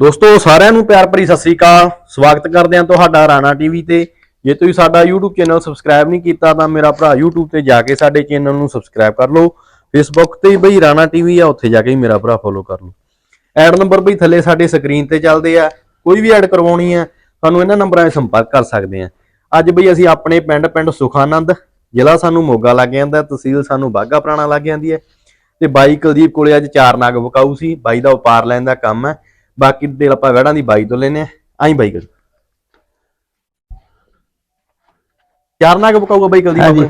ਦੋਸਤੋ, ਸਾਰਿਆਂ ਨੂੰ ਪਿਆਰ ਭਰੀ ਸਤਿ ਸ੍ਰੀ ਅਕਾਲ। ਸਵਾਗਤ ਕਰਦੇ ਹਾਂ ਤੁਹਾਡਾ ਰਾਣਾ ਟੀਵੀ ਤੇ। ਜੇ ਤੁਸੀਂ ਸਾਡਾ YouTube ਚੈਨਲ ਸਬਸਕ੍ਰਾਈਬ ਨਹੀਂ ਕੀਤਾ, ਤਾਂ ਮੇਰਾ ਭਰਾ YouTube ਤੇ ਜਾ ਕੇ ਸਾਡੇ ਚੈਨਲ ਨੂੰ ਸਬਸਕ੍ਰਾਈਬ ਕਰ ਲਓ। Facebook ਤੇ ਬਈ ਰਾਣਾ ਟੀਵੀ ਆ, ਉੱਥੇ ਜਾ ਕੇ ਵੀ ਮੇਰਾ ਭਰਾ ਫੋਲੋ ਕਰ ਲਓ। ਐਡ ਨੰਬਰ ਬਈ ਥੱਲੇ ਸਾਡੇ ਸਕਰੀਨ ਤੇ ਚੱਲਦੇ ਆ। ਕੋਈ ਵੀ ਐਡ ਕਰਵਾਉਣੀ ਆ ਸਾਨੂੰ ਇਹਨਾਂ ਨੰਬਰਾਂ 'ਤੇ ਸੰਪਰਕ ਕਰ ਸਕਦੇ ਆ। ਅੱਜ ਬਈ ਅਸੀਂ ਆਪਣੇ ਪਿੰਡ ਪਿੰਡ ਸੁਖਾਨੰਦ। ਜ਼ਿਲ੍ਹਾ ਸਾਨੂੰ ਮੋਗਾ ਲੱਗ ਜਾਂਦਾ, ਤਹਿਸੀਲ ਸਾਨੂੰ ਬਾਗਾ ਪੁਰਾਣਾ ਲੱਗ ਜਾਂਦੀ ਹੈ। ਤੇ ਬਾਈ ਕੁਲਦੀਪ ਕੋਲੇ ਅੱਜ ਚਾਰ ਨਾਗ ਵਕਾਊ ਸੀ। ਬਾਈ ਦਾ ਵਪਾਰ ਲੈਣ ਦਾ ਕੰਮ ਹੈ। ਬਾਕੀ ਡਿਟੇਲ ਆਪਾਂ ਵੜਾਂ ਦੀ ਬਾਈ ਤੋਂ ਲੈਨੇ ਆ ਆਈ ਬਾਈ ਕਰ ਚਾਰ ਨਗ ਵਕਾਊਗਾ ਬਾਈ ਕੁਲਦੀਪ ਹਾਂਜੀ।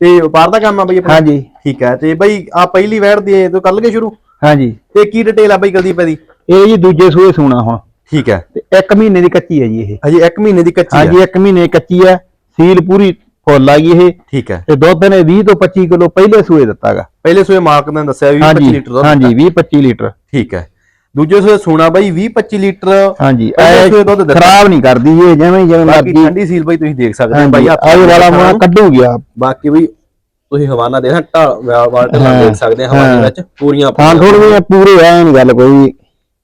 ਤੇ ਵਪਾਰ ਦਾ ਕੰਮ ਆ ਬਾਈ ਆਪਣਾ? ਹਾਂਜੀ। ਠੀਕ ਹੈ ਤੇ ਬਾਈ ਆ ਪਹਿਲੀ ਵੈੜ ਦੀ ਇਹ ਤੋਂ ਕੱਲ ਕੇ ਸ਼ੁਰੂ? ਹਾਂਜੀ। ਤੇ ਕੀ ਡਿਟੇਲ ਆ ਬਾਈ ਕੁਲਦੀਪ ਦੀ ਇਹ ਜੀ ਦੂਜੇ ਸੂਏ ਸੂਣਾ ਹੁਣ। ਠੀਕ ਹੈ ਤੇ 1 ਮਹੀਨੇ ਦੀ ਕੱਚੀ ਹੈ ਜੀ ਇਹ। ਹਜੇ 1 ਮਹੀਨੇ ਦੀ ਕੱਚੀ ਹਾਂਜੀ ਹੈ 1 ਮਹੀਨੇ ਕੱਚੀ ਹੈ ਸੀਲ ਪੂਰੀ ਫੁੱਲ ਆ ਗਈ ਇਹ। ਠੀਕ ਹੈ ਤੇ ਦੁੱਧ ਨੇ 20 ਤੋਂ 25 ਕਿਲੋ ਪਹਿਲੇ ਸੂਏ ਦਿੱਤਾਗਾ। ਪਹਿਲੇ ਸੂਏ ਮਾਲਕ ਨੇ ਦੱਸਿਆ ਵੀ 25 ਹਾਂਜੀ ਲੀਟਰ ਦੁੱਧ ਹਾਂਜੀ 20 25 ਲੀਟਰ। ਠੀਕ ਹੈ ਦੂਜੇ ਸੂਏ ਸੋਨਾ ਬਾਈ 20 25 ਲੀਟਰ। ਹਾਂਜੀ ਖਰਾਬ ਨਹੀਂ ਕਰਦੀ ਇਹ ਜਿਵੇਂ ਜਿਵੇਂ ਬਾਕੀ ਮਰਜ਼ੀ। ਠੰਡੀ ਸੀਲ ਬਾਈ ਤੁਸੀਂ ਦੇਖ ਸਕਦੇ ਹੋ ਬਾਈ ਆਹ ਵਾਲਾ ਮਾ ਕੱਢੂਗੀ ਆ ਬਾਕੀ ਵੀ ਤੁਸੀਂ ਹਵਾਨਾ ਦੇਖਣਾ ਢਾਲ ਵਾਲਟ ਹਾਂ, ਦੇਖ ਸਕਦੇ ਹਵਾਨੇ ਹਾਂ। ਵਿੱਚ ਪੂਰੀਆਂ ਥਾਂ ਥੋੜੀ ਜਿਹੀ ਪੂਰੇ ਐ ਨਹੀਂ ਗੱਲ ਕੋਈ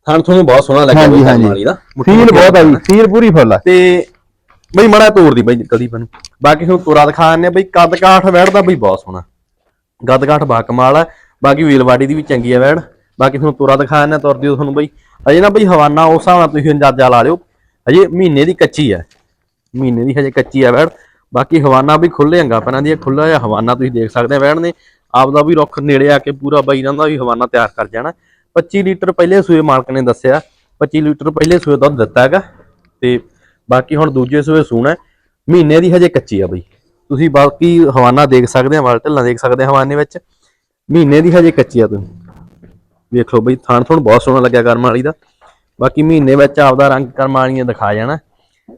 ਥਾਂ ਤੁਹਾਨੂੰ ਬਹੁਤ ਸੋਹਣਾ ਲੱਗਿਆ ਬਾਈ ਵਾਲੀ ਦਾ। ਸੀਲ ਬਹੁਤ ਆ ਜੀ ਸੀਲ ਪੂਰੀ ਫੁੱਲ ਆ। ਤੇ ਬਈ ਮੜਾ ਤੋੜ ਦੀ ਬਈ ਕਦੀ ਨੂੰ ਬਾਕੀ ਤੁਹਾਨੂੰ ਤੋਰਾ ਦਿਖਾ ਦਿੰਦੇ ਆ ਬਈ ਕੱਦ ਕਾਠ ਵੈੜਦਾ ਬਈ ਬਹੁਤ ਸੋਹਣਾ। ਕੱਦ ਕਾਠ ਬਾ ਕਮਾਲ ਆ। ਬਾਕੀ ਵੀਲਵਾੜੀ ਦੀ ਵੀ ਚੰਗੀ ਆ ਵੈੜ ਬਾਕੀ ਤੁਹਾਨੂੰ ਤੋਰਾ ਦਿਖਾ ਦਿੰਦੇ ਆ ਤੁਰ ਦਿਓ ਤੁਹਾਨੂੰ ਬਈ। ਅਜੇ ਨਾ ਬਈ ਹਵਾਨਾ ਉਸ ਹਿਸਾਬ ਨਾਲ ਤੁਸੀਂ ਅੰਦਾਜ਼ਾ ਲਾ ਲਿਓ। ਹਜੇ ਮਹੀਨੇ ਦੀ ਕੱਚੀ ਹੈ ਮਹੀਨੇ ਦੀ ਹਜੇ ਕੱਚੀ ਆ ਵੈੜ ਬਾਕੀ ਹਵਾਨਾ ਵੀ ਖੁੱਲੇ ਅੰਗਾ ਪੈਣਾ ਦੀ ਖੁੱਲਾ ਜਿਹਾ ਹਵਾਨਾ ਤੁਸੀਂ ਦੇਖ ਸਕਦੇ ਆ ਵੈੜ ਨੇ ਆਪਦਾ ਵੀ ਰੁੱਖ ਨੇੜੇ ਆ ਕੇ ਪੂਰਾ ਬਈ ਦਾ ਵੀ ਹਵਾਨਾ ਤਿਆਰ ਕਰ ਜਾਣਾ। 25 ਲੀਟਰ ਪਹਿਲੇ ਸੂਏ ਮਾਲਕ ਨੇ ਦੱਸਿਆ। 25 ਲੀਟਰ ਪਹਿਲੇ ਸੂਏ ਦੁੱਧ ਦਿੱਤਾ ਹੈਗਾ। ਤੇ ਬਾਕੀ ਹੁਣ ਦੂਜੇ ਸੂਏ ਸੂਣਾ ਹੈ। ਮਹੀਨੇ ਦੀ ਹਜੇ ਕੱਚੀ ਆ ਬਈ। ਤੁਸੀਂ ਬਾਕੀ ਹਵਾਨਾ ਦੇਖ ਸਕਦੇ ਆ, ਵਾਲ ਢੱਲਾਂ ਦੇਖ ਸਕਦੇ ਆ ਹਵਾਨੇ ਵਿੱਚ। ਮਹੀਨੇ ਦੀ ਹਜੇ ਕੱਚੀ ਆ ਤੁਸੀਂ। ਵੇਖ ਲਓ ਬਈ ਥਾਣ ਥਣ ਬਹੁਤ ਸੋਹਣਾ ਲੱਗਿਆ ਕਰਮ ਵਾਲੀ ਦਾ। ਬਾਕੀ ਮਹੀਨੇ ਵਿੱਚ ਆਪਦਾ ਰੰਗ ਕਰਮ ਵਾਲੀਆਂ ਦਿਖਾ ਜਾਣਾ।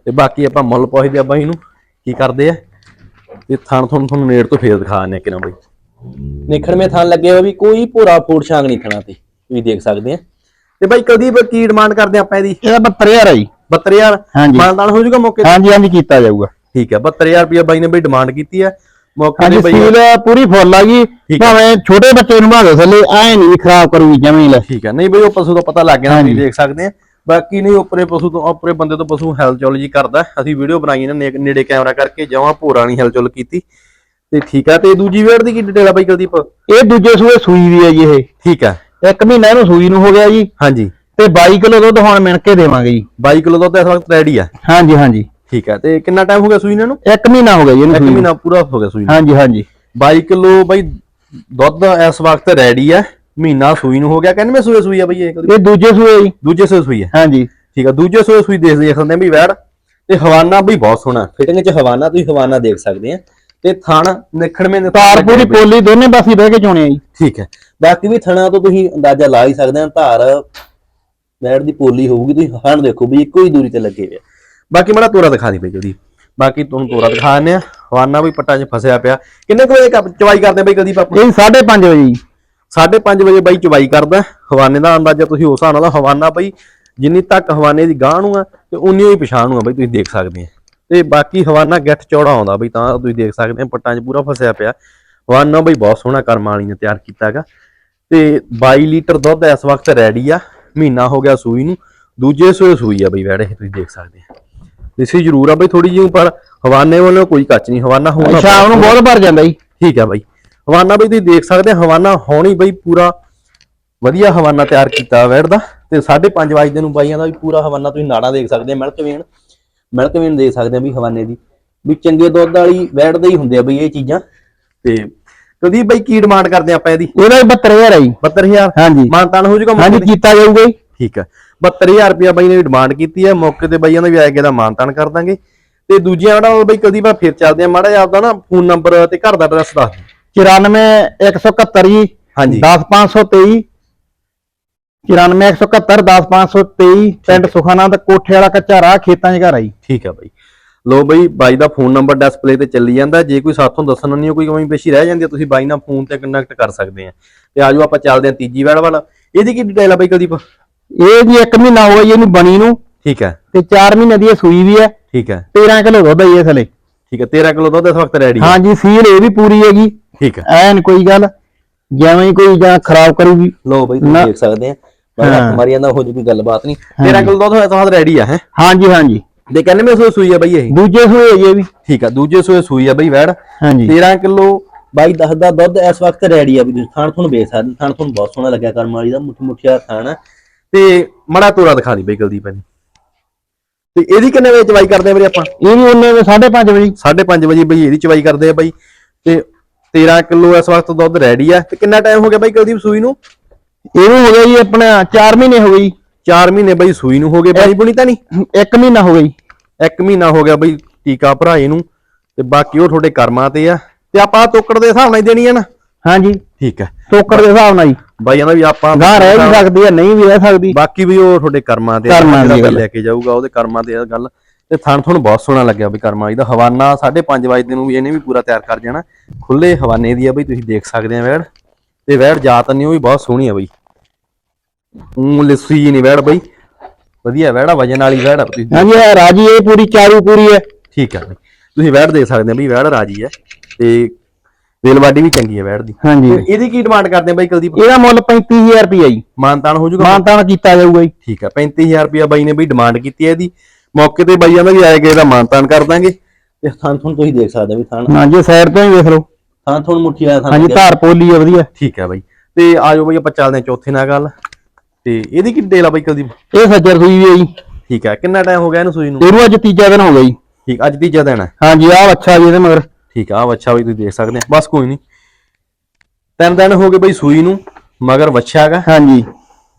ਤੇ ਬਾਕੀ ਆਪਾਂ ਮੁੱਲ ਪੁੱਛਦੇ ਆ ਬਾਈ ਨੂੰ ਕੀ ਕਰਦੇ ਆ। ਤੇ ਥਾਣ ਥਣ ਤੁਹਾਨੂੰ ਨੇੜ ਤੋਂ ਫੇਰ ਦਿਖਾ ਦਿੰਦੇ ਆ ਕਿਨਾਂ ਬਈ। ਨਿਖੜਵੇਂ ਥਾਂ ਲੱਗੇ ਹੋਏ ਵੀ ਕੋਈ ਭੂਰਾ ਫੂੜ ਛਾਂਗ ਨਹੀਂ ਥਣਾ ਤੇ ਤੁਸੀਂ ਦੇਖ ਸਕਦੇ ਆ। ਤੇ ਬਾਈ ਕਦੀ ਕੀ ਡਿਮਾਂਡ ਕਰਦੇ ਆਪਾਂ ਇਹਦੀ? ਇਹਦਾ 72000 ਆ ਜੀ। 72000 ਹਾਂਜੀ। ਮਾਨਦਾਨ ਹੋ ਜਾਊਗਾ ਮੌਕੇ ਤੇ? ਹਾਂਜੀ ਹਾਂਜੀ ਕੀਤਾ ਜਾਊਗਾ। ਠੀਕ ਹੈ 72000 ਰੁਪਏ ਬਾਈ ਨੇ ਬਈ ਡਿਮਾਂਡ ਕੀਤੀ ਹੈ ਮੌਕੇ ਹਾਂਜੀ ਤੇ ਬਈ ਸੀਲ ਪੂਰੀ ਫੁੱਲ ਆ ਗਈ। ਠੀਕ ਹੈ। ਭਾਵੇਂ ਛੋਟੇ ਬੱਚੇ ਨੂੰ ਭਾਵੇਂ ਥੱਲੇ ਐ ਨਹੀਂ ਖਰਾਬ ਕਰੂਗੀ ਜਮੀ ਲੈ। ਠੀਕ ਹੈ ਨਹੀਂ ਬਈ ਉਹ ਪਸ਼ੂ ਦਾ ਪਤਾ ਲੱਗ ਗਿਆ ਤੁਸੀਂ ਹਾਂਜੀ। ਦੇਖ ਸਕਦੇ ਆ। ਬਾਕੀ ਨਹੀਂ ਉੱਪਰੇ ਪਸ਼ੂ ਤੋਂ ਉੱਪਰੇ ਬੰਦੇ ਤੋਂ ਪਸ਼ੂ ਹੈਲਚੁਲ ਜੀ ਕਰਦਾ। ਅਸੀਂ ਵੀਡੀਓ ਬਣਾਈ ਇਹਨਾਂ ਨੇ ਨੇੜੇ ਕੈਮਰਾ ਕਰਕੇ ਜਮਾਂ ਭੋਰਾ ਨਹੀਂ ਹੈਲਚੁਲ ਕੀਤੀ। ਤੇ ਠੀਕ ਹੈ ਤੇ ਦੂਜੀ ਵੇੜ ਦੀ ਕੀ ਡਿਟੇਲ ਆ ਬਾਈ ਕੁਲਦੀਪ? ਇਹ ਦੂਜੇ ਸੂਏ ਸੂਈ ਵੀ ਹੈ ਜੀ ਇਹ। ਠੀਕ ਹੈ ਇੱਕ ਮਹੀਨਾ ਇਹਨੂੰ ਸੂਈ ਨੂੰ ਹੋ ਗਿਆ ਜੀ। ਹਾਂਜੀ। ਤੇ 22 ਕਿਲੋ ਦੁੱਧ ਹੁਣ ਮਿਣ ਕੇ ਦੇਵਾਂਗੇ ਜੀ। 22 ਕਿਲੋ ਦੁੱਧ ਇਸ ਵਕਤ ਰੈਡੀ ਆ। ਹਾਂਜੀ ਹਾਂਜੀ। ਠੀਕ ਹੈ ਤੇ ਕਿੰਨਾ ਟਾਈਮ ਹੋ ਗਿਆ ਸੂਈ ਇਹਨਾਂ? ਨੂੰ ਇੱਕ ਮਹੀਨਾ ਹੋ ਗਿਆ ਜੀ ਇਹਨੂੰ ਇੱਕ ਸੂਈ ਨੂੰ। ਮਹੀਨਾ ਪੂਰਾ ਹੋ ਗਿਆ ਸੂਈ ਨੂੰ। ਹਾਂਜੀ ਹਾਂਜੀ। 22 ਕਿਲੋ ਬਾਈ ਦੁੱਧ ਇਸ ਵਕਤ ਰੈਡੀ ਆ। ਮਹੀਨਾ ਸੂਈ ਨੂੰ ਹੋ ਗਿਆ ਕਹਿੰਦੇ ਮੈਂ ਸੂਏ ਸੂਈ ਆ ਬਈ ਇਹ? ਕੁਲਦੀਪ? ਇਹ ਦੂਜੇ ਸੂਏ ਜੀ। ਦੂਜੇ ਸੂਏ ਸੂਈ ਆ। ਹਾਂਜੀ। ਠੀਕ ਆ ਦੂਜੇ ਸੂਏ ਸੂਈ ਦੇਖ ਦੇਖ ਸਕਦੇ ਆ ਵੀ ਵੈੜ। ਤੇ ਹਵਾਨਾ ਵੀ ਬਹੁਤ ਸੋਹਣਾ। ਫਿਟਿੰਗ ਚ ਹਵਾਨਾ ਤੁਸੀਂ ਹਵਾਨਾ ਦੇਖ ਸਕਦੇ ਆ। ਤੇ ਥਣ ਨਿਖੜਵੇਂ ਦੇ ਤਾਰ ਪੂਰੀ ਪੋਲੀ ਦੋਨੇ ਪਾਸੇ ਬਹਿ ਕੇ ਚੋਣੇ ਆ ਜੀ। ਠੀਕ ਹੈ। ਬਾਕੀ ਵੀ ਥਣਾ ਤੋਂ ਤੁਸੀਂ ਅੰਦਾਜ਼ਾ ਲਾ ਹੀ ਸਕਦੇ ਆ ਧਾਰ ਵੈੜ ਦੀ ਪੋਲੀ ਹੋਊਗੀ ਤੁਸੀਂ ਹਣ ਦੇਖੋ ਵੀ ਇੱਕੋ ਹੀ ਦੂਰੀ ਤੇ ਲੱਗੇ ਹੋਏ ਆ। ਬਾਕੀ ਮੜਾ ਤੋਰਾ ਦਿਖਾ ਦੀ ਬਈ ਜਲਦੀ। ਬਾਕੀ ਤੁਹਾਨੂੰ ਤੋਰਾ ਦਿਖਾ ਦਿੰਦੇ ਆ। ਹਵਾਨਾ ਵੀ ਪੱਟਾਂ 'ਚ ਫਸਿਆ ਪਿਆ। ਕਿੰਨੇ ਕੁ ਵਜੇ ਕੱਪ ਚਵਾਈ ਕਰਦੇ ਬਈ ਕਦੀ ਪਾਪਾ ਇਹ 5:30 ਵਜੇ ਜੀ। 5:30 ਵਜੇ ਬਾਈ ਚਵਾਈ ਕਰਦਾ। ਹਵਾਨੇ ਦਾ ਅੰਦਾਜ਼ਾ ਤੁਸੀਂ ਉਸ ਹਿਸਾਬ ਨਾਲ ਹਵਾਨਾ ਬਾਈ ਜਿੰਨੀ ਤੱਕ ਹਵਾਨੇ ਦੀ ਗਾਂਹ ਨੂੰ ਆ ਤੇ ਉਨੀ ਹੀ ਪਛਾਣ ਨੂੰ ਆ ਬਾਈ ਤੁਸੀਂ ਦੇਖ ਸਕਦੇ ਆ। ਤੇ ਬਾਕੀ ਹਵਾਨਾ ਗਿੱਠ ਚੌੜਾ ਆਉਂਦਾ ਬਈ ਤਾਂ ਤੁਸੀਂ ਦੇਖ ਸਕਦੇ ਆ ਪੱਟਾਂ 'ਚ ਪੂਰਾ ਫਸਿਆ ਪਿਆ। ਹਵਾਨਾ ਬਈ ਬਹੁਤ ਸੋਹਣਾ ਕਰਮ ਵਾਲੀ ਨੇ ਤਿਆਰ ਕੀਤਾ ਹੈਗਾ। ਤੇ 22 ਲੀਟਰ ਦੁੱਧ ਇਸ ਵਕਤ ਰੈਡੀ ਆ। ਮਹੀਨਾ ਹੋ ਗਿਆ ਸੂਈ ਨੂੰ। ਦੂਜੇ ਸੂਏ ਸੂਈ ਆ ਬਈ ਵੈੜੇ ਤੁਸੀਂ ਦੇਖ ਸਕਦੇ ਆ। ਦੇਸੀ ਜ਼ਰੂਰ ਆ ਬਈ ਥੋੜੀ ਜਿਹੀ ਪਰ ਹਵਾਨੇ ਵੱਲੋਂ ਕੋਈ ਕੱਚ ਨਹੀਂ ਹਵਾਨਾ ਹੋਣਾ ਸ਼ਾਮ ਨੂੰ ਬਹੁਤ ਭਰ ਜਾਂਦਾ ਜੀ। ਠੀਕ ਆ ਬਾਈ। ਹਵਾਨਾ ਬਈ ਤੁਸੀਂ ਦੇਖ ਸਕਦੇ ਹਵਾਨਾ ਹੋਣੀ ਬਈ ਪੂਰਾ ਵਧੀਆ ਹਵਾਨਾ ਤਿਆਰ ਕੀਤਾ ਵੈੜ ਦਾ ਤੇ 5:30 ਵਜੇ ਨੂੰ ਬਾਈਆਂ ਦਾ ਵੀ ਪੂਰਾ ਹਵਾਨਾ ਤੁਸੀਂ ਨਾੜਾ ਦੇਖ ਸਕਦੇ ਮਿਲਕ ਵੇਣ ਮਿਲਕ ਵੇਣ ਦੇਖ ਸਕਦੇ ਆ ਵੀ ਹਵਾਨੇ ਦੀ। ਵੀ ਚੰਗੇ ਦੁੱਧ ਵਾਲੀ ਵੈੜ ਦੇ ਹੀ ਹੁੰਦੇ ਆ ਬਈ ਇਹ ਚੀਜ਼ਾਂ। ਤੇ ਕਦੀ ਬਈ ਕੀ ਡਿਮਾਂਡ ਕਰਦੇ ਆਪਾਂ ਇਹਦੀ? ਇਹਦਾ 72000 ਆ ਜੀ। 72000 ਹਾਂਜੀ। ਮਾਨਤਾਨ ਹੋ ਜਾਊਗਾ ਹਾਂਜੀ? ਕੀਤਾ ਜਾਊਗਾ ਜੀ। ਠੀਕ ਹੈ। 72000 ਰੁਪਇਆ ਬਾਈ ਨੇ ਡਿਮਾਂਡ ਕੀਤੀ ਹੈ। ਮੌਕੇ ਤੇ ਬਾਈਆਂ ਦਾ ਵੀ ਆਏਗਾ ਦਾ ਮਾਨਤਾਨ ਕਰ ਦਾਂਗੇ। ਤੇ ਦੂਜੀਆਂ ਜਿਹੜਾ ਬਈ ਕਦੀ ਵਾਰ ਫਿਰ ਚੱਲਦੇ ਆ। ਮਾੜਾ ਜਿਹਾ ਆਪਦਾ ਨਾ ਫੋਨ ਨੰਬਰ ਤੇ ਘਰ ਦਾ ਐਡਰੈਸ ਦੱਸ ਦਿਓ। 94 171 ਜੀ ਹਾਂਜੀ। 10523 94 171 10523 ਪਿੰਡ ਸੁਖਾਨੰਦ ਕੋਠੇ ਵਾਲਾ ਕੱਚਾ ਰਾਹ ਖੇਤਾਂ 'ਚ ਘਰ ਆ ਜੀ ਠੀਕ ਹੈ ਬਾਈ। ਲੋ ਬਈ ਬਾਈ ਦਾ ਫੋਨ ਨੰਬਰ ਡਿਸਪਲੇ ਤੇ ਚੱਲੀ ਜਾਂਦਾ। ਜੇ ਕੋਈ ਸਾਥੋਂ ਦੱਸਣ ਨਹੀਂ ਕੋਈ ਕਮੀ ਪੇਸ਼ੀ ਰਹਿ ਜਾਂਦੀ ਹੈ ਤੁਸੀਂ ਬਾਈ ਨਾਲ ਫੋਨ ਤੇ ਕਨੈਕਟ ਕਰ ਸਕਦੇ ਆ। ਤੇ ਆਜੋ ਆਪਾਂ ਚੱਲਦੇ ਆ ਤੀਜੀ ਵੈੜ ਵਾਲਾ। ਇਹਦੀ ਕੀ ਡਿਟੇਲ ਆ ਬਾਈ ਕੁਲਦੀਪ? ਇਹ ਜੀ ਇੱਕ ਮਹੀਨਾ ਹੋ ਗਿਆ ਜੀ ਇਹਨੂੰ ਬਣੀ ਨੂੰ। ਠੀਕ ਹੈ। ਤੇ 4 ਮਹੀਨੇ ਦੀ ਇਹ ਸੂਈ ਵੀ ਹੈ। ਠੀਕ ਹੈ। 13 ਕਿਲੋ ਦੁੱਧ ਹੈ ਜੀ ਇਹ ਥਲੇ ਠੀਕ ਹੈ 13 ਕਿਲੋ ਦੁੱਧ ਇਸ ਵਕਤ ਰੈਡੀ ਹੈ। ਹਾਂਜੀ ਸੀਲ ਇਹ ਵੀ ਪੂਰੀ ਹੈਗੀ। ਠੀਕ ਹੈ। ਐਨ ਕੋਈ ਗੱਲ ਜਿਵੇਂ ਕੋਈ ਜਾਂ ਖਰਾਬ ਕਰੂਗੀ। ਲੋ ਬਈ ਤੁਸੀਂ ਦੇਖ ਸਕਦੇ ਆ। ਹੱਥ ਮਾਰੀ ਜਾਂਦਾ ਹੋ ਜੂ ਕੋਈ ਗੱਲਬਾਤ ਨਹੀਂ। 13 ਕਿਲੋ ਦੁੱਧ ਹੋਇਆ ਤਾਂ ਰੈਡੀ ਆ ਹੈ? ਹਾਂਜੀ ਹਾਂਜੀ। ਦੇ ਕਹਿੰਦੇ ਮੈਂ ਸੂਈ ਸੂਈ ਆ ਬਈ ਇਹ। ਦੂਜੇ ਸੂਏ ਜੀ ਇਹ ਵੀ। ਠੀਕ ਆ ਦੂਜੇ ਸੂਏ ਸੂਈ ਆ ਬਈ ਵੈੜ। ਹਾਂਜੀ। 13 ਕਿਲੋ ਬਾਈ ਦੱਸਦਾ ਦੁੱਧ ਇਸ ਵਕਤ ਰੈਡੀ ਆ ਵੀ ਤੁਸੀਂ ਥਾਣ ਤੁਹਾਨੂੰ ਵੇਚ ਸਕਦੇ ਥਾਣ ਤੁਹਾਨੂੰ ਬਹੁਤ ਸੋਹਣਾ ਲੱਗਿਆ ਕਰਮ ਵਾਲੀ ਦਾ। ਮੁੱਠੀ ਮੁੱਠੀਆ ਥਾਣ। ਤੇ ਮੜਾ ਤੋਰਾ ਦਿਖਾ ਦੀ ਬਈ ਕੁਲਦੀਪ ਨੇ ਤੇ ਇਹਦੀ ਕਿੰਨੇ ਵਜੇ ਚਵਾਈ ਕਰਦੇ ਆ ਵੀਰੇ ਆਪਾਂ? ਇਹ ਵੀ ਉਹਨੇ 5:30 ਵਜੇ। 5:30 ਵਜੇ ਬਈ ਇਹਦੀ ਚਵਾਈ ਕਰਦੇ ਆ ਬਈ। ਤੇ 13 ਕਿਲੋ ਇਸ ਵਕਤ ਦੁੱਧ ਰੈਡੀ ਆ। ਤੇ ਕਿੰਨਾ ਟਾਈਮ ਹੋ ਗਿਆ ਬਈ ਕੁਲਦੀਪ ਸੂਈ ਨੂੰ? ਇਹ ਵੀ ਹੋ ਗਿਆ ਜੀ ਆਪਣਾ 4 ਮਹੀਨੇ ਹੋ ਗਏ 4 ਮਹੀਨੇ ਬਈ ਸੂਈ ਨੂੰ ਹੋ ਗਏ। ਬਣੀ ਬੁਣੀ ਤਾਂ ਨਹੀਂ? ਜੀ 1 ਮਹੀਨਾ ਹੋ ਜੀ। ਇੱਕ ਮਹੀਨਾ ਹੋ ਗਿਆ ਬਈ ਟੀਕਾ ਭਰਾਏ ਨੂੰ ਤੇ ਬਾਕੀ ਉਹ ਤੁਹਾਡੇ ਕਰਮਾਂ ਤੇ ਆ। ਤੇ ਆਪਾਂ ਤੋਕੜ ਦੇ ਹਿਸਾਬ ਨਾਲ ਹੀ ਦੇਣੀ ਆ ਨਾ? ਹਾਂਜੀ। ਠੀਕ ਹੈ ਟੋਕਰ ਦੇ ਹਿਸਾਬ ਨਾਲ ਜੀ। ਬਾਈ ਕਹਿੰਦਾ ਵੀ ਆਪਾਂ ਗਾਂ ਰਹਿ ਵੀ ਸਕਦੀ ਹੈ ਨਹੀਂ ਵੀ ਰਹਿ ਸਕਦੀ। ਬਾਕੀ ਵੀ ਉਹ ਤੁਹਾਡੇ ਕਰਮਾਂ ਤੇ ਆ, ਕਰਮਾਂ ਦੀ ਜਿਹੜਾ ਗੱਲ। ਲੈ ਕੇ ਜਾਊਗਾ ਉਹਦੇ ਕਰਮਾਂ ਤੇ ਆ ਗੱਲ। ਤੇ ਥਣ ਤੁਹਾਨੂੰ ਬਹੁਤ ਸੋਹਣਾ ਲੱਗਿਆ ਬਈ ਕਰਮਾਂ ਦੀ। ਦਾ ਹਵਾਨਾ 5:30 ਵਜੇ ਨੂੰ ਵੀ ਇਹਨੇ ਵੀ ਪੂਰਾ ਤਿਆਰ ਕਰ ਜਾਣਾ ਖੁੱਲੇ ਹਵਾਨੇ ਦੀ ਆ ਬਈ ਤੁਸੀਂ ਦੇਖ ਸਕਦੇ ਆ ਵੈੜ। ਤੇ ਵੈੜ ਜਾਤ ਨਹੀਂ ਉਹ ਵੀ ਬਹੁਤ ਸੋਹਣੀ ਆ ਬਈ। ਉਹ ਲੱਸੀ ਨਹੀਂ ਵੈੜ ਬਈ। ਵਧੀਆ ਵੈੜ ਆ ਵਜਨ ਵਾਲੀ ਵੈੜ ਆ। ਤੁਸੀਂ ਹਾਂਜੀ ਇਹ ਰਾਜੀ ਇਹ ਪੂਰੀ ਚਾਰੂ ਪੂਰੀ ਹੈ ਠੀਕ ਹੈ ਬਈ। ਤੁਸੀਂ ਵੈੜ ਦੇਖ ਸਕਦੇ ਆ ਬਈ ਵੈੜ ਰਾਜੀ ਹੈ ਤੇ ਵੇਲਵਾਡੀ ਵੀ ਚੰਗੀ ਹੈ ਵੈੜ ਦੀ। ਹਾਂਜੀ। ਇਹਦੀ ਕੀ ਡਿਮਾਂਡ ਕਰਦੇ ਆ ਬਈ ਕੁਲਦੀਪ? ਇਹਦਾ ਮੁੱਲ 35000 ਰੁਪਇਆ ਜੀ। ਮਾਨਤਾਨ ਹੋ ਜਾਊਗਾ? ਮਾਨਤਾਨ ਕੀਤਾ ਜਾਊਗਾ ਜੀ। ਠੀਕ ਹੈ 35000 ਰੁਪਇਆ ਬਾਈ ਨੇ ਬਈ ਡਿਮਾਂਡ ਕੀਤੀ ਹੈ ਇਹਦੀ। ਮੌਕੇ ਤੇ ਬਾਈ ਕਹਿੰਦਾ ਵੀ ਆਏ ਗਏ ਦਾ ਮਾਨਤਾਨ ਕਰ ਦਾਂਗੇ। ਤੇ ਥਾਂ ਤੁਹਾਨੂੰ ਤੁਸੀਂ ਦੇਖ ਸਕਦੇ ਵੀ ਥਾਂ ਹਾਂਜੀ ਸਾਈਡ ਤੋਂ ਹੀ ਵੇਖ ਲਓ। ਥਾਂ ਤੁਹਾਨੂੰ ਮੁੱਠੀ ਆਇਆ ਥਾਂ ਹਾਂਜੀ ਧਾਰ ਪੋਲੀ ਹੈ ਵਧੀਆ। ਠੀਕ ਹੈ ਬਾਈ। ਤੇ ਆਜੋ ਬਈ ਆਪਾਂ ਚੱਲਦੇ ਹਾਂ ਚੌਥੇ ਨਾਲ ਗੱਲ। ਤੇ ਇਹਦੀ ਕੀ ਡੇਲ ਆ ਬਾਈ ਕੁਲਦੀਪ? ਇਹ ਸੱਜਰ ਸੂਈ ਵੀ ਹੈ ਜੀ। ਠੀਕ ਹੈ ਕਿੰਨਾ ਟਾਈਮ ਹੋ ਗਿਆ ਇਹਨੂੰ ਸੂਈ ਨੂੰ? ਇਹਨੂੰ ਅੱਜ ਤੀਜਾ ਦਿਨ ਹੋ ਗਿਆ ਜੀ। ਠੀਕ ਅੱਜ ਤੀਜਾ ਦਿਨ ਹੈ ਹਾਂਜੀ ਆਹ ਅੱਛਾ ਜੀ ਇਹਦੇ ਮਗਰ। ਠੀਕ ਆ ਵੱਛਾ ਬਈ ਤੁਸੀਂ ਦੇਖ ਸਕਦੇ ਆ। ਬਸ ਕੋਈ ਨਹੀਂ ਤਿੰਨ ਦਿਨ ਹੋ ਗਏ ਬਈ ਸੂਈ ਨੂੰ ਮਗਰ ਵੱਛਾ ਹੈਗਾ। ਹਾਂਜੀ।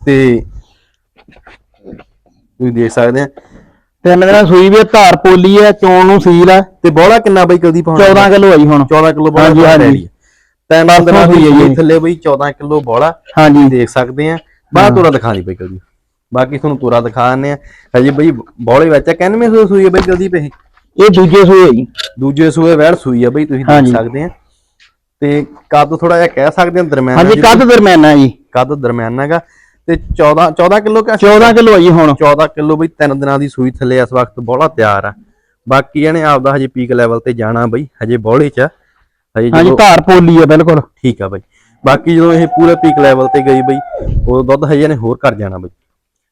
ਤੇ ਤੁਸੀਂ ਦੇਖ ਸਕਦੇ ਆ। ਤਿੰਨ ਦਿਨਾਂ ਸੂਈ ਵੀ ਧਾਰ ਪੋਲੀ ਹੈ ਚੋਣ ਨੂੰ ਸੀਲ ਹੈ ਤੇ ਬੋਲਾ ਕਿੰਨਾ ਬਈ ਕੁਲਦੀਪ ਹੁਣ 14 ਕਿਲੋ ਹੈ ਜੀ ਹੁਣ। 14 ਕਿਲੋ ਬੋਲਾ ਹਾਂਜੀ, ਹਾਂਜੀ। ਤਿੰਨ ਦਿਨ ਪਰਸੋਂ ਹੋਈ ਹੋਈ ਹੈ ਜੀ। ਥੱਲੇ ਬਈ 14 ਕਿਲੋ ਬੋਲਾ ਹਾਂਜੀ। ਦੇਖ ਸਕਦੇ ਆ। ਬਾਹਰ ਤੋਰਾ ਦਿਖਾ ਦੀ ਬਈ ਕੁਲਦੀਪ ਬਾਕੀ ਤੁਹਾਨੂੰ ਤੋਰਾ ਦਿਖਾ ਦਿੰਦੇ ਆ। ਹਜੇ ਬਈ ਬੋਲੇ ਵਿੱਚ ਕਹਿੰਵੇਂ ਸੂਈ ਸੂਈ ਹੈ ਬਈ ਕੁਲਦੀਪ ਇਹ ਇਹ ਦੂਜੇ ਸੂਏ ਜੀ। ਦੂਜੇ ਸੂਏ ਵੈੜ ਸੂਈ ਹੈ ਬਈ ਤੁਸੀਂ ਦੇਖ ਹਾਂਜੀ। ਸਕਦੇ ਆ। ਤੇ ਕੱਦ ਥੋੜਾ ਜਿਹਾ ਕਹਿ ਸਕਦੇ ਆ ਦਰਮਿਆਨਾ ਹਾਂਜੀ। ਕੱਦ ਦਰਮਿਆਨਾ ਜੀ। ਕੱਦ ਦਰਮਿਆਨਾ ਹੈਗਾ। ਤੇ 14 14 ਕਿਲੋ ਕਾ 14 ਕਿਲੋ ਹੈ ਜੀ ਹੁਣ। 14 ਕਿਲੋ ਬਈ ਤਿੰਨ ਦਿਨਾਂ ਦੀ ਸੂਈ ਥੱਲੇ ਇਸ ਵਕਤ ਬੋਲਾ ਤਿਆਰ ਆ। ਬਾਕੀ ਇਹਨੇ ਆਪਦਾ ਹਜੇ ਪੀਕ ਲੈਵਲ ਤੇ ਜਾਣਾ ਬਈ ਹਜੇ ਬੋਲੇ ਚ ਆ। ਹਜੇ ਹਾਂਜੀ ਜਦੋਂ ਧਾਰ ਪੋਲੀ ਹੈ ਬਿਲਕੁਲ। ਠੀਕ ਆ ਬਈ। ਬਾਕੀ ਜਦੋਂ ਇਹ ਪੂਰੇ ਪੀਕ ਲੈਵਲ ਤੇ ਗਈ ਬਈ ਉਹ ਦੁੱਧ ਹਜੇ ਇਹਨੇ ਹੋਰ ਕਰ ਜਾਣਾ ਬਈ।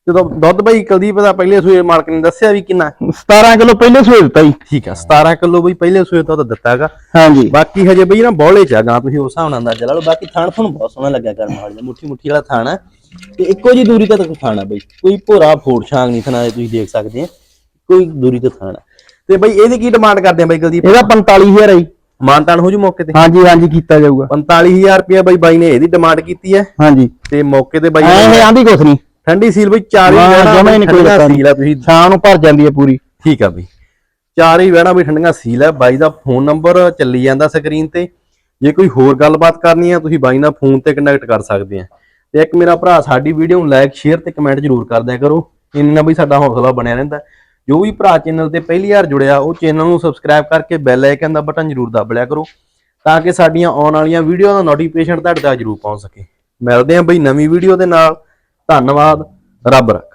ਜਦੋਂ ਦੁੱਧ ਬਈ ਕੁਲਦੀਪ ਦਾ ਪਹਿਲੇ ਸੂਏ ਮਾਲਕ ਨੇ ਦੱਸਿਆ ਵੀ ਕਿੰਨਾ? 17 ਕਿਲੋ ਪਹਿਲੇ ਸੂਏ ਦਿੱਤਾ ਜੀ। ਠੀਕ ਆ 17 ਕਿਲੋ ਬਈ ਪਹਿਲੇ ਸੂਏ ਦੁੱਧ ਦਿੱਤਾ ਹੈਗਾ। ਹਾਂਜੀ। ਬਾਕੀ ਹਜੇ ਬਈ ਨਾ ਬੋਲੇ ਚ ਆ ਗਾਂ ਤੁਸੀਂ ਉਸ ਹਿਸਾਬ ਨਾਲ ਅੰਦਾਜ਼ਾ ਲਾ ਲਓ। ਬਾਕੀ ਥਾਣ ਤੁਹਾਨੂੰ ਬਹੁਤ ਸੋਹਣਾ ਲੱਗਿਆ ਕਰਨ ਵਾਲੀ ਦਾ ਮੁੱਠੀ ਮੁੱਠੀ ਵਾਲਾ ਥਾਣ ਆ। ਤੇ ਇੱਕੋ ਜੀ ਦੂਰੀ ਤੇ ਤੱਕ ਥਾਣ ਆ ਬਈ। ਕੋਈ ਭੋਰਾ ਫੋੜ ਛਾਂਗ ਨਹੀਂ ਥਾਣਾ ਤੁਸੀਂ ਦੇਖ ਸਕਦੇ ਆ। ਕੋਈ ਦੂਰੀ ਤੇ ਥਾਣ ਆ। ਤੇ ਬਈ ਇਹਦੀ ਕੀ ਡਿਮਾਂਡ ਕਰਦੇ ਆ ਬਈ ਕੁਲਦੀਪ? ਇਹਦਾ 45000 ਹੈ ਜੀ। ਮਾਨਤਾਨ ਹੋ ਜੂ ਮੌਕੇ ਤੇ? ਹਾਂਜੀ ਹਾਂਜੀ ਕੀਤਾ ਜਾਊਗਾ। 45000 ਰੁਪਏ ਬਈ ਬਾਈ ਨੇ ਇਹਦੀ ਡਿਮਾਂਡ ਕੀਤੀ ਹੈ। ਹਾਂਜੀ। ਤੇ ਮੌਕੇ ਤੇ ਬਾਈ ਇਹ ਆਂਦੀ ਕੁਛ ਨਹੀਂ ਠੰਡੀ ਸੀਲ ਬਈ ਚਾਰ ਹੀ ਵਹਿਣਾ ਜਮਾਂ ਹੀ ਨੀ ਕੋਈ ਸੀਲ ਆ ਤੁਸੀਂ ਛਾਂ ਨੂੰ ਭਰ ਜਾਂਦੀ ਹੈ ਪੂਰੀ। ਠੀਕ ਆ ਬਈ। ਚਾਰ ਹੀ ਵਹਿਣਾ ਬਈ ਠੰਡੀਆਂ ਸੀਲ ਆ। ਬਾਈ ਦਾ ਫੋਨ ਨੰਬਰ ਚੱਲੀ ਜਾਂਦਾ ਸਕਰੀਨ ਤੇ। ਜੇ ਕੋਈ ਹੋਰ ਗੱਲਬਾਤ ਕਰਨੀ ਆ ਤੁਸੀਂ ਬਾਈ ਨਾਲ ਫੋਨ ਤੇ ਕਨੈਕਟ ਕਰ ਸਕਦੇ ਆ। ਤੇ ਇੱਕ ਮੇਰਾ ਭਰਾ ਸਾਡੀ ਵੀਡੀਓ ਨੂੰ ਲਾਈਕ ਸ਼ੇਅਰ ਤੇ ਕਮੈਂਟ ਜ਼ਰੂਰ ਕਰ ਦਿਆ ਕਰੋ। ਇੰਨਾ ਨਾਲ ਬਈ ਸਾਡਾ ਹੌਸਲਾ ਬਣਿਆ ਰਹਿੰਦਾ। ਜੋ ਵੀ ਭਰਾ ਚੈਨਲ ਤੇ ਪਹਿਲੀ ਵਾਰ ਜੁੜਿਆ ਉਹ ਚੈਨਲ ਨੂੰ ਸਬਸਕ੍ਰਾਈਬ ਕਰਕੇ ਬੈਲ ਆਈਕਨ ਦਾ ਬਟਨ ਜ਼ਰੂਰ ਦਬ ਲਿਆ ਕਰੋ। ਤਾਂ ਕਿ ਸਾਡੀਆਂ ਆਉਣ ਵਾਲੀਆਂ ਵੀਡੀਓ ਦਾ ਨੋਟੀਫਿਕੇਸ਼ਨ ਤੁਹਾਡੇ ਤੱਕ ਜ਼ਰੂਰ ਪਹੁੰਚ ਸਕੇ। ਮਿਲਦੇ ਆਂ ਬਈ ਨਵੀਂ ਵੀਡੀਓ ਦੇ ਨਾਲ। ਧੰਨਵਾਦ ਰੱਬ ਰੱਖ।